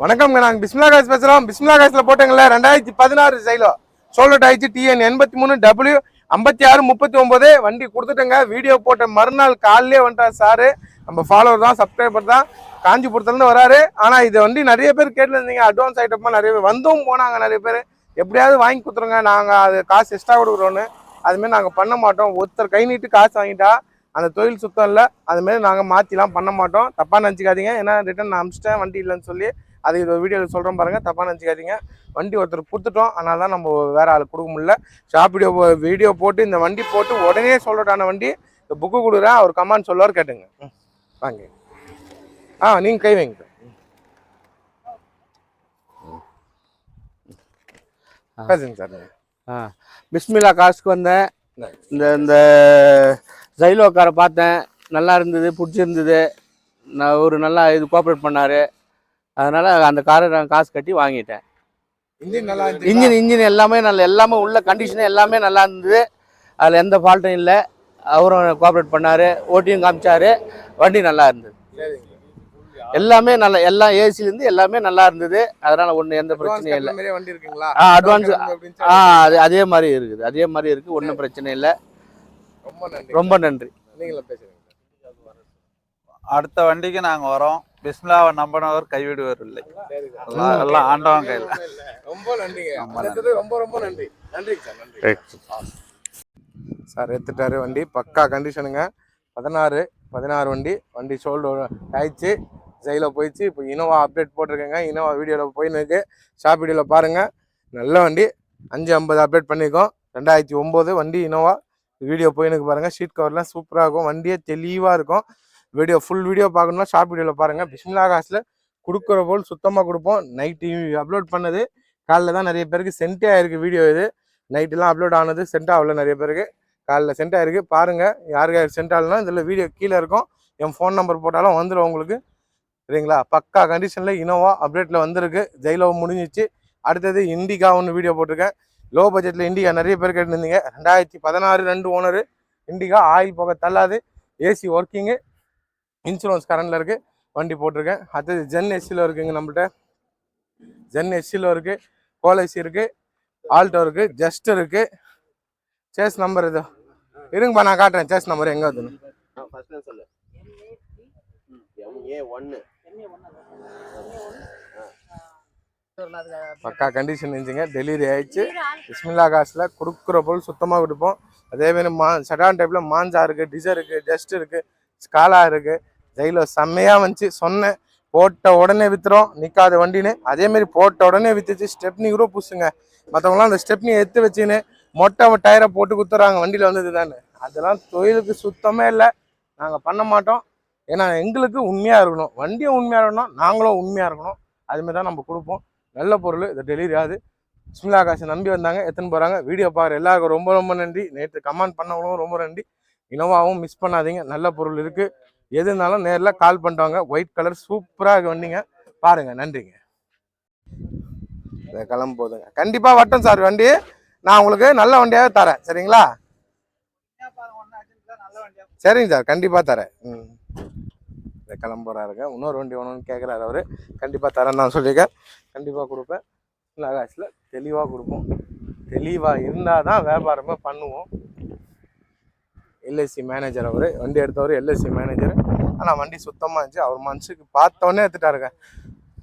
வணக்கம்ங்க நாங்கள் பிஸ்மிலா காசு பேசுகிறோம் பிஸ்மிலா காசில் போட்டோங்கள ரெண்டாயிரத்தி பதினாறு சைலோ சோலட் ஆயிடுச்சு டிஎன் எண்பத்தி மூணு டபிள்யூ ஐம்பத்தி ஆறு முப்பத்தி ஒம்பது. வண்டி கொடுத்துட்டேங்க. வீடியோ போட்ட மறுநாள் காலையிலே வந்துட்டார் சாரு. நம்ம ஃபாலோவர் தான் சப்ஸ்கிரைபர் தான். காஞ்சிபுரத்துலேருந்து வராரு. ஆனால் இது வண்டி நிறைய பேர் கேட்டுருந்தீங்க. அட்வான்ஸ் ஐட்டமாக நிறைய பேர். வந்தும் போனாங்க நிறைய பேர். எப்படியாவது வாங்கி கொடுத்துருங்க. நாங்கள் அது காசு எக்ஸ்ட்ரா கொடுக்குறோன்னு. அதுமாரி நாங்கள் பண்ண மாட்டோம். ஒருத்தர் கை நீட்டு காசு வாங்கிட்டா அந்த தொழில் சுத்தம் இல்லை. அதுமாரி நாங்கள் மாற்றிலாம் பண்ண மாட்டோம். தப்பாக நினச்சிக்காதீங்க. ஏன்னா ரிட்டன் நான் அனுப்பிச்சிட்டேன் வண்டி இல்லைன்னு சொல்லி அது இது வீடியோவில் சொல்கிறோம் பாருங்கள் தப்பாக நினச்சிக்காதீங்க. வண்டி ஒருத்தர் கொடுத்துட்டோம். அதனால தான் நம்ம வேறு ஆள் கொடுக்க முடியல. ஷாப் வீடியோ வீடியோ போட்டு இந்த வண்டி போட்டு உடனே சொல்லட்டான வண்டி இந்த புக்கு கொடுக்குறேன் அவர் கமாண்ட் சொல்லுவார் கேட்டுங்க. வாங்க. ஆ நீங்கள் கை வைங்க. பேசுங்க சார். ஆ. பிஸ்மில்லா காசுக்கு வந்தேன். இந்த இந்த ஜைலோ காரை பார்த்தேன். நல்லா இருந்தது பிடிச்சிருந்தது. நான் ஒரு நல்லா இது கோஆப்ரேட் பண்ணார். அதனால் அந்த காரை நான் காசு கட்டி வாங்கிட்டேன். இன்ஜின் நல்லா இருந்துச்சு? இன்ஜின் இன்ஜின் எல்லாமே நல்ல எல்லாமே உள்ள கண்டிஷன் எல்லாமே நல்லா இருந்தது. அதில் எந்த ஃபால்ட்டும் இல்லை. அவரும் கோஆப்ரேட் பண்ணார் ஓட்டியும் காமிச்சாரு வண்டி நல்லா இருந்தது. எல்லாமே நல்ல எல்லாம் ஏசிலேருந்து எல்லாமே நல்லா இருந்தது. அதனால் ஒன்றும் எந்த பிரச்சனையும் இல்லை. வண்டி இருக்குங்களா? ஆ அட்வான்ஸ் ஆ அது அதே மாதிரி இருக்குது. அதே மாதிரி இருக்குது ஒன்றும் பிரச்சனை இல்லை. ரொம்ப நன்றி. ரொம்ப நன்றி. நீங்களே பேசுறீங்க. அடுத்த வண்டிக்கு நாங்க வரோம். பிஸ்மிலாவை நம்பினவர் கைவிடுவர் இல்லை எல்லாம் ஆண்டவன் கையில். ரொம்ப நன்றிங்க. ரொம்ப ரொம்ப நன்றி. நன்றிங்க சார். நன்றி. சார் எடுத்துட்டாரு வண்டி. பக்கா கண்டிஷனுங்க பதினாறு பதினாறு வண்டி. வண்டி சோல்டு ஆயிடுச்சு ஜெயில போயிடுச்சு. இப்போ இனோவா அப்டேட் போட்டிருக்கேங்க. இனோவா வீடியோவில் போயின்னு இருக்கு. ஷாப் வீடியோவில் பாருங்கள் நல்ல வண்டி. அஞ்சு ஐம்பது அப்டேட் பண்ணியிருக்கோம் ரெண்டாயிரத்தி ஒம்பது வண்டி இனோவா வீடியோ போயினுக்கு பாருங்கள் ஷீட் கவர்லாம் சூப்பராக இருக்கும். வண்டியே தெளிவாக இருக்கும். வீடியோ ஃபுல் வீடியோ பார்க்கணும்னா ஷாப் வீடியோவில் பாருங்கள் பிஸ்மிலா காசில் கொடுக்குற போல் சுத்தமாக கொடுப்போம். நைட்டு அப்லோட் பண்ணது. காலைல தான் நிறைய பேருக்கு சென்டே ஆயிருக்கு வீடியோ இது. நைட்டுலாம் அப்லோட் ஆனது சென்ட் ஆகல நிறைய பேருக்கு. காலைல சென்ட் ஆயிருக்கு பாருங்கள் யாருக்கு சென்ட் ஆகலனா இதில் வீடியோ கீழே இருக்கும். என் ஃபோன் நம்பர் போட்டாலும் வந்துடும் உங்களுக்கு. சரிங்களா? பக்கா கண்டிஷனில் இனோவா அப்டேட்டில் வந்திருக்கு. ஜெயிலோ முடிஞ்சிச்சு. அடுத்தது இண்டிகா ஒன்று வீடியோ போட்டிருக்கேன். லோ பட்ஜெட்டில் இண்டிகா நிறைய பேர் கேட்டுருந்தீங்க. ரெண்டாயிரத்தி பதினாறு ரெண்டு ஓனரு இண்டிகா ஆயில் போக தள்ளாது. ஏசி ஒர்க்கிங்கு இன்சூரன்ஸ் கரண்டில் இருக்குது வண்டி போட்டிருக்கேன். அடுத்தது ஜென் எஸ்சியில் இருக்குங்க நம்மள்ட்ட. ஜென் எஸ்சியில் இருக்குது கோலைசி இருக்குது ஆல்டோ இருக்குது ஜஸ்ட் இருக்குது சேஸ் நம்பர் இது. இருங்கப்பா நான் காட்டுறேன். சேஸ் நம்பர் எங்கே வருதுன்னு. பக்கா கண்டிஷன் இருந்துச்சுங்க. டெலிவரி ஆயிடுச்சு. பிஸ்மில்லா காசில் கொடுக்குற பொருள் சுத்தமாக கொடுப்போம் அதேமாரி மா சடான் டைப்பில் மாஞ்சா இருக்குது டிசர் இருக்குது டஸ்ட் இருக்குது ஸ்காலா இருக்குது ஜெயிலோ செம்மையாக வந்துச்சு. சொன்னேன். போட்ட உடனே விற்றுறோம் நிற்காத வண்டின்னு. அதேமாரி போட்ட உடனே வித்துச்சு. ஸ்டெப்னி கூட புதுசுங்க மற்றவங்களாம் அந்த ஸ்டெப்னி எடுத்து வச்சுன்னு மொட்டை டயரை போட்டு குத்துறாங்க. வண்டியில் வந்தது தானே. அதெல்லாம் தொழிலுக்கு சுத்தமே இல்லை. நாங்கள் பண்ண மாட்டோம். ஏன்னா எங்களுக்கு உண்மையாக இருக்கணும். வண்டியும் உண்மையாக இருக்கணும். நாங்களும் உண்மையாக இருக்கணும். அதுமாரி தான் நம்ம கொடுப்போம். நல்ல பொருள். இது டெலிவரி ஆகுது. சுமிலா காசை நம்பி வந்தாங்க. எத்தனை போகிறாங்க வீடியோ பார்க்குற எல்லாருக்கும் ரொம்ப ரொம்ப நன்றி. நேற்று கமெண்ட் பண்ணவங்களும் ரொம்ப நன்றி. இனோவாவும் மிஸ் பண்ணாதீங்க. நல்ல பொருள் இருக்குது எது இருந்தாலும் நேரில் கால் பண்ணுறவங்க ஒயிட் கலர் சூப்பராக வண்டிங்க. பாருங்கள் நன்றிங்க. இதை கிளம்ப போதுங்க கண்டிப்பாக வட்டம் சார் வண்டி. நான் உங்களுக்கு நல்ல வண்டியாகவே தரேன். சரிங்களா? சரிங்க சார் கண்டிப்பாக தரேன். ம். இதை கிளம்புறாருங்க. இன்னொரு வண்டி வேணும்னு கேட்குறாரு அவர். கண்டிப்பாக தரேன் நான் சொல்லியிருக்கேன் கண்டிப்பாக கொடுப்பேன். ஆகாஷில் தெளிவாக கொடுப்போம். தெளிவாக இருந்தால் தான் வியாபாரமே பண்ணுவோம். எல்ஐசி மேனேஜர் அவர் வண்டி எடுத்தவர் எல்ஐசி மேனேஜர் ஆனால் வண்டி சுத்தமாக இருந்துச்சு. அவர் மனசுக்கு பார்த்தோன்னே எடுத்துட்டாருங்க.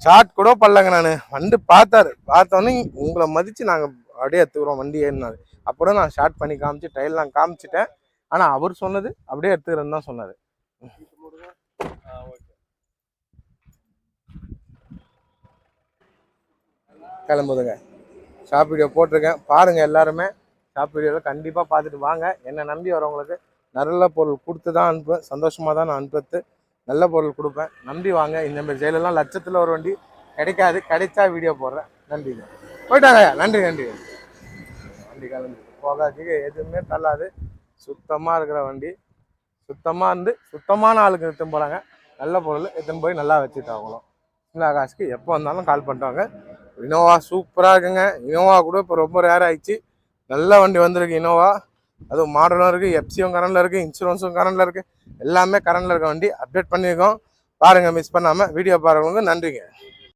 ஷார்ட் கூட பண்ணலங்க நான். வண்டி பார்த்தாரு. பார்த்தோன்னே உங்களை மதித்து நாங்கள் அப்படியே எடுத்துக்கிறோம் வண்டி ஏறினாரு. அப்புறம் நான் ஷார்ட் பண்ணி காமிச்சு டைல்லாம் காமிச்சிட்டேன். ஆனால் அவர் சொன்னது அப்படியே எடுத்துக்கிறேன்னு தான் சொன்னார். கிளம்புதுங்க. ஷாப் வீடியோ போட்டிருக்கேன். பாருங்கள் எல்லாருமே. ஷாப் வீடியோவில் கண்டிப்பாக பார்த்துட்டு வாங்க. என்னை நம்பி வரவங்களுக்கு நல்ல பொருள் கொடுத்து தான் அனுப்புவேன். சந்தோஷமாக தான் நான் அனுப்புறது நல்ல பொருள் கொடுப்பேன். நம்பி வாங்க. இந்தமாதிரி ஜெயிலெல்லாம் லட்சத்தில் ஒரு வண்டி கிடைக்காது. கிடைச்சா வீடியோ போடுறேன். நன்றிங்க. போயிட்டாங்க நன்றி நன்றி. வண்டி கிளம்பி போகாதுக்கு எதுவுமே தள்ளாது. சுத்தமாக இருக்கிற வண்டி. சுத்தமாக இருந்து சுத்தமான ஆளுக்கு எடுத்துன்னு போகிறாங்க நல்ல பொருள் எடுத்துன்னு போய் நல்லா வச்சுட்டு அவங்களும் இந்த ஆகாஷ்க்கு எப்போ வந்தாலும் கால் பண்ணிட்டாங்க இனோவா சூப்பராக இருக்குங்க. இனோவா கூட இப்போ ரொம்ப ரேர் ஆயிடுச்சு. நல்ல வண்டி வந்திருக்கு இனோவா அதுவும் மாடலும் இருக்குது எஃப்சியும் கரண்டில் இருக்குது இன்சூரன்ஸும் கரண்டில் இருக்குது எல்லாமே கரண்டில் இருக்க வண்டி அப்டேட் பண்ணியிருக்கோம். பாருங்கள் மிஸ் பண்ணாமல் வீடியோ பாருங்களுக்கு நன்றிங்க.